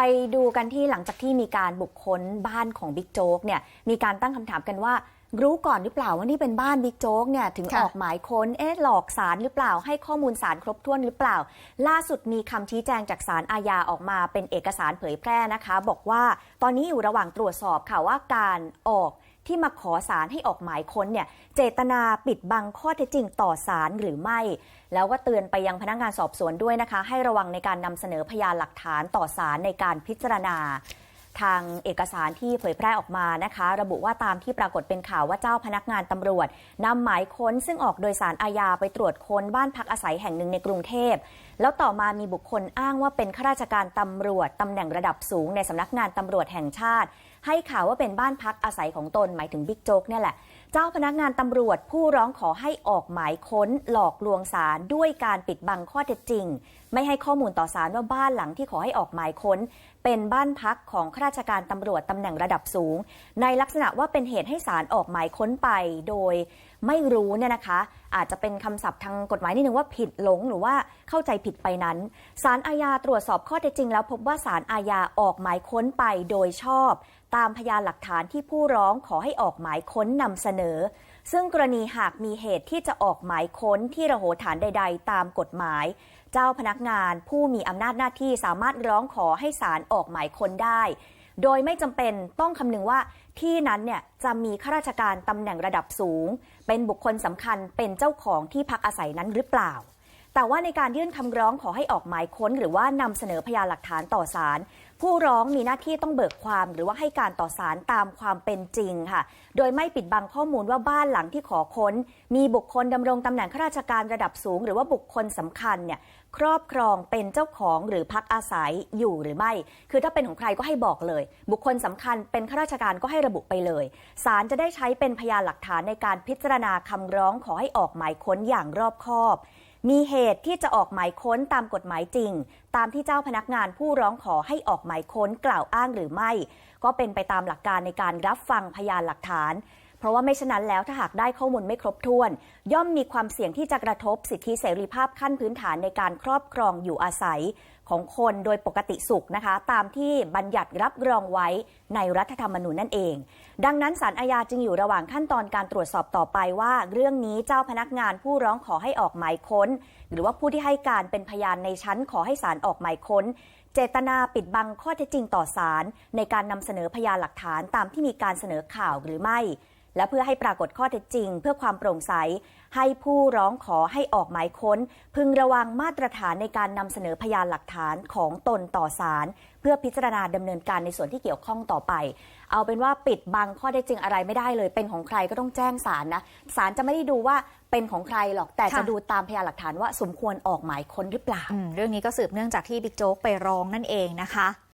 ไปดูกันที่หลังจากที่มีการบุกค้นบ้านของบิ๊กโจ๊กเนี่ยมีการตั้งคำถามกันว่า รู้ก่อนหรือเปล่าว่านี่เป็นบ้านบิ๊กโจ๊กเนี่ยถึงค่ะออกหมายค้นเอ๊ะหลอกสารหรือเปล่า ให้ข้อมูลสารครบถ้วนหรือเปล่า ล่าสุดมีคำชี้แจงจากสารอาญาออกมาเป็นเอกสารเผยแพร่นะคะ บอกว่าตอนนี้อยู่ระหว่างตรวจสอบค่ะว่าการออกที่มาขอสารให้ออกหมายค้นเนี่ยเจตนาปิดบังข้อเท็จจริงต่อสารหรือไม่ แล้วก็เตือนไปยังพนักงานสอบสวนด้วยนะคะ ให้ระวังในการนำเสนอพยานหลักฐานต่อสารในการพิจารณา ทางเอกสารที่เผยแพร่ออกมานะคะ ระบุว่าตามที่ปรากฏเป็นข่าวว่าเจ้าพนักงานตำรวจนำหมายค้นซึ่งออกโดยสารอาญาไปตรวจค้นบ้านพักอาศัยแห่งหนึ่งในกรุงเทพ แล้วต่อมามีบุคคลอ้างว่าเป็นข้าราชการตำรวจตำแหน่งระดับสูงในสำนักงานตำรวจแห่งชาติให้ข่าวว่าเป็นบ้านพักอาศัยของตนหมายถึงบิ๊กโจ๊กเนี่ยแหละ เจ้าพนักงานตำรวจผู้ร้องขอให้ออกหมายค้นหลอกลวงศาลด้วยการปิดบังข้อเท็จจริง ไม่ให้ข้อมูลต่อศาลว่าบ้านหลังที่ขอให้ออกหมายค้น เป็นบ้านพักของข้าราชการตำรวจตำแหน่งระดับสูง ในลักษณะว่าเป็นเหตุให้ศาลออกหมายค้นไป โดยไม่รู้เนี่ยนะคะ อาจจะเป็นคำศัพท์ทางกฎหมายนิดนึงว่าผิดหลงหรือว่าเข้าใจผิดไปนั้นสารอาญาตรวจสอบข้อเท็จจริง แล้วพบว่าสารอาญาออกหมายค้นไปโดยชอบ ตามพยานหลักฐานที่ผู้ร้องขอให้ออกหมายค้นนำเสนอ ซึ่งกรณีหากมีเหตุที่จะออกหมายค้นที่ระโหฐานใด ๆ ตามกฎหมายเจ้าพนักงานผู้มีอำนาจหน้าที่สามารถร้องขอให้ศาลออกหมายค้นได้ โดยไม่จำเป็นต้องคำนึงว่าที่นั้นเนี่ยจะมีข้าราชการตำแหน่งระดับสูง เป็นบุคคลสำคัญเป็นเจ้าของที่พักอาศัยนั้นหรือเปล่า แต่ว่าในการยื่นคำร้องขอให้ออกหมายค้น หรือว่านำเสนอพยานหลักฐานต่อศาลผู้ร้องมีหน้าที่ต้องเบิกความหรือว่าให้การต่อศาลตามความเป็นจริงค่ะ โดยไม่ปิดบังข้อมูลว่าบ้านหลังที่ขอค้น มีบุคคลดำรงตำแหน่งข้าราชการระดับสูง หรือว่าบุคคลสำคัญเนี่ยครอบครองเป็นเจ้าของหรือพักอาศัยอยู่หรือไม่ คือถ้าเป็นของใครก็ให้บอกเลย บุคคลสำคัญเป็นข้าราชการก็ให้ระบุไปเลย ศาลจะได้ใช้เป็นพยานหลักฐานในการพิจารณาคำร้องขอให้ออกหมายค้นอย่างรอบคอบ มีเหตุที่จะออกหมายค้นตามกฎหมายจริง ตามที่เจ้าพนักงานผู้ร้องขอให้ออกหมายค้นกล่าวอ้างหรือไม่ ก็เป็นไปตามหลักการในการรับฟังพยานหลักฐาน เพราะว่าไม่ฉะนั้นแล้วถ้าหากได้ข้อมูลไม่ครบถ้วน ย่อมมีความเสี่ยงที่จะกระทบสิทธิเสรีภาพขั้นพื้นฐานในการครอบครองอยู่อาศัยของคนโดยปกติสุขนะคะ ตามที่บัญญัติรับรองไว้ในรัฐธรรมนูญนั่นเอง ดังนั้นศาลอาญาจึงอยู่ระหว่างขั้นตอนการตรวจสอบต่อไปว่า เรื่องนี้เจ้าพนักงานผู้ร้องขอให้ออกหมายค้น หรือว่าผู้ที่ให้การเป็นพยานในชั้นขอให้ศาลออกหมายค้น เจตนาปิดบังข้อเท็จจริงต่อศาลในการนำเสนอพยานหลักฐานตามที่มีการเสนอข่าวหรือไม่ และเพื่อให้ปรากฏข้อเท็จจริง เพื่อความโปร่งใส ให้ผู้ร้องขอให้ออกหมายค้น พึงระวังมาตรฐานในการนำเสนอพยานหลักฐานของตนต่อศาลเพื่อพิจารณาดำเนินการในส่วนที่เกี่ยวข้องต่อไป เอาเป็นว่าปิดบังข้อเท็จจริงอะไรไม่ได้เลย เป็นของใครก็ต้องแจ้งศาลนะศาลจะไม่ได้ดูว่าเป็นของใครหรอกแต่จะค่ะดูตามพยานหลักฐานว่าสมควรออกหมายค้นหรือเปล่าอืมเรื่องนี้ก็สืบเนื่องจากที่บิ๊กโจ๊กไปร้องนั่นเองนะคะ